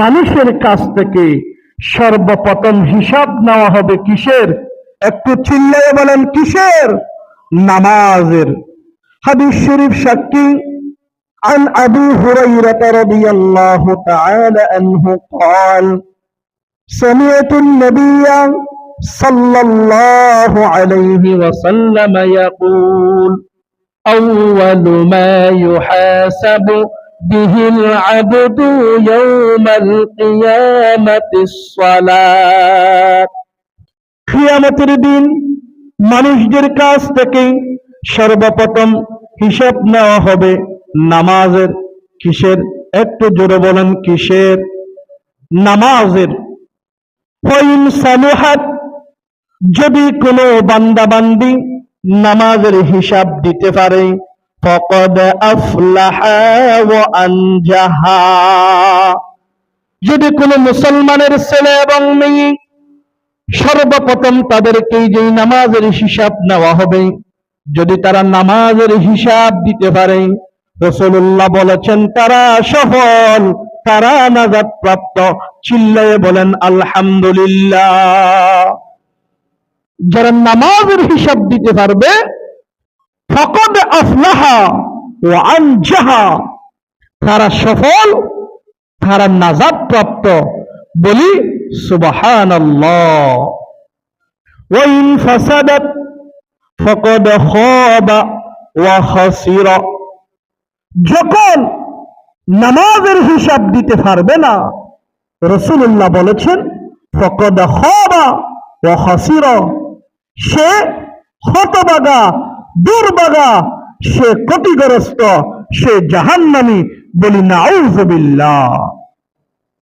মানুষের কাছ থেকে সর্বপ্রথম হিসাব নেওয়া হবে কিসের একটু চিল্লায় বলেন কিসের নামাজের হাদিস শরীফ সাক্ষী عن أبي هريرة رضي الله تعالى عنه قال سمعت النبي صلى الله عليه وسلم يقول أول ما يحاسب به العبد يوم القيامة الصلاة কিয়ামতের দিন মানুষদের কাছ থেকে সর্বপ্রথম হিসাব নেওয়া হবে নামাজের কিসের একটু জোরে বলেন কিসের নামাজের ফইন সালুহাত যদি কোনো বান্দা বান্দি নামাজের হিসাব দিতে পারে ফকদ আফলাহা যদি কোনো মুসলমানের ছেলে এবং মেয়ে সর্বপ্রথম তাদেরকে যেই নামাজের হিসাব নেওয়া হবে, যদি তারা নামাজের হিসাব দিতে পারে রসুল্লাহ বলেছেন, তারা সফল, তারা নাজাদ প্রাপ্ত চিল্লায় বলেন, আলহামদুলিল্লাহ। যারা নামাজের হিসাব দিতে পারবে ফকদ আফলাহা ও আনজাহা। তারা সফল, তারা নাজাদ প্রাপ্ত বলি সুবাহান ওয়াইন ফাসাদাত, ফকদ খাবা ওয়া খাসিরা। যখন নামাজের হিসাব দিতে পারবে না রসুল্লাহ বলেছেন, ফকদ খাবা ওয়া খাসিরা। সে হতবাগা দুর্বাগা সে ক্ষতিগ্রস্ত সে জাহান্নামী বলি না